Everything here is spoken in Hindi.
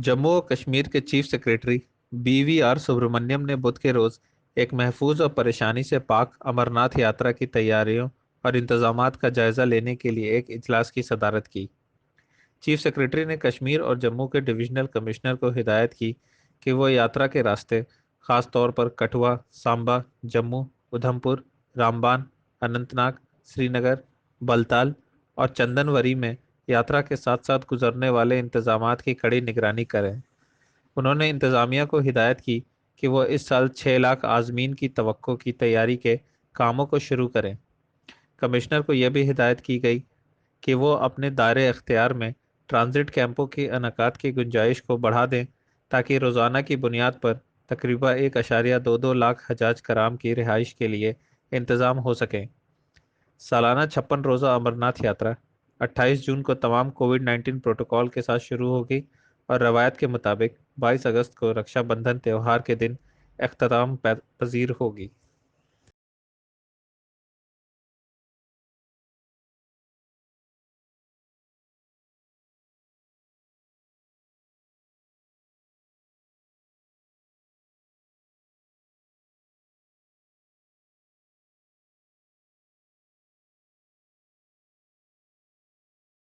जम्मू और कश्मीर के chief secretary B R Subrahmanyam ने बुध के रोज एक महफूज और परेशानी से पाक अमरनाथ यात्रा की तैयारियों और इंतज़ाम का जायजा लेने के लिए एक इजलास की सदारत की। चीफ सेक्रेटरी ने कश्मीर और जम्मू के डिविजनल कमिश्नर को हिदायत की कि वो यात्रा के रास्ते, खास तौर पर कठुआ, सांबा, जम्मू, उधमपुर, रामबान, अनंतनाग, श्रीनगर, बलताल और चंदनवरी में यात्रा के साथ साथ गुजरने वाले इंतज़ाम की कड़ी निगरानी करें। उन्होंने इंतज़ामिया को हिदायत की कि वह इस साल छः लाख आजमीन की तो की तैयारी के कामों को शुरू करें। कमिश्नर को यह भी हिदायत की गई कि वो अपने दायरे अख्तियार में ट्रांजिट कैंपों की अनकात की गुंजाइश को बढ़ा दें ताकि रोज़ाना की बुनियाद पर तकरीबा एक अशारिया दो दो लाख हजाज कराम की रिहाइश के लिए इंतज़ाम हो सकें। सालाना छप्पन रोज़ा अमरनाथ यात्रा 28 जून को तमाम कोविड 19 प्रोटोकॉल के साथ शुरू होगी और रवायत के मुताबिक 22 अगस्त को रक्षाबंधन त्यौहार के दिन अख्ताम पजीर होगी।